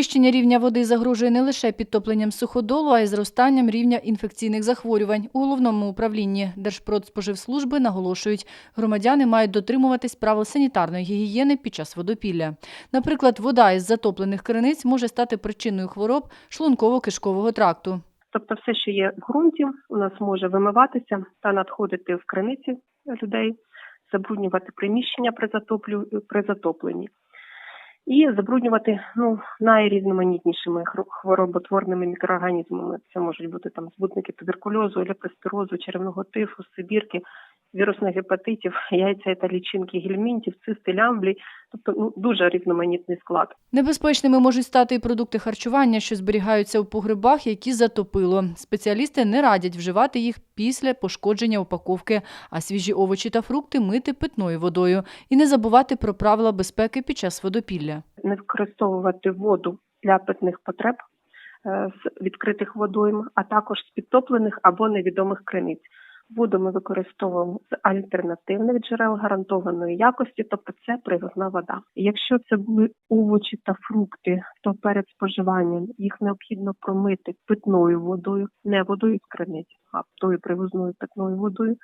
Підвищення рівня води загрожує не лише підтопленням суходолу, а й зростанням рівня інфекційних захворювань. У головному управлінні Держпродспоживслужби наголошують, громадяни мають дотримуватись правил санітарної гігієни під час водопілля. Наприклад, вода із затоплених криниць може стати причиною хвороб шлунково-кишкового тракту. Тобто все, що є в ґрунті, у нас може вимиватися та надходити в криниці людей, забруднювати приміщення при, затоплю, при затопленні. І забруднювати ну, найрізноманітнішими хвороботворними мікроорганізмами. Це можуть бути там збутники туберкульозу, лепроспірозу, черевного тифу, сибірки, вірусних гепатитів, яйця та лічинки гельмінтів, цисти, лямблій. Тобто ну, дуже різноманітний склад. Небезпечними можуть стати і продукти харчування, що зберігаються у погребах, які затопило. Спеціалісти не радять вживати їх після пошкодження упаковки, а свіжі овочі та фрукти мити питною водою і не забувати про правила безпеки під час водопілля. не використовувати воду для питних потреб е, з відкритих водойм, а також з підтоплених або невідомих криниць. Воду ми використовуємо з альтернативних джерел гарантованої якості, тобто це привозна вода. Якщо це були овочі та фрукти, то перед споживанням їх необхідно промити питною водою, не водою з криниць, а тою привозною питною водою.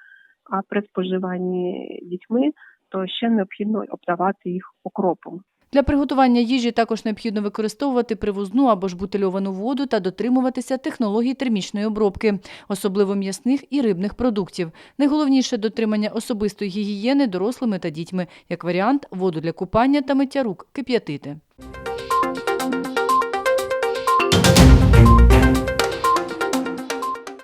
А при споживанні дітьми то ще необхідно обдавати їх окропом. Для приготування їжі також необхідно використовувати привозну або ж бутильовану воду та дотримуватися технологій термічної обробки, особливо м'ясних і рибних продуктів. Найголовніше дотримання особистої гігієни дорослими та дітьми, як варіант, воду для купання та миття рук кип'ятити.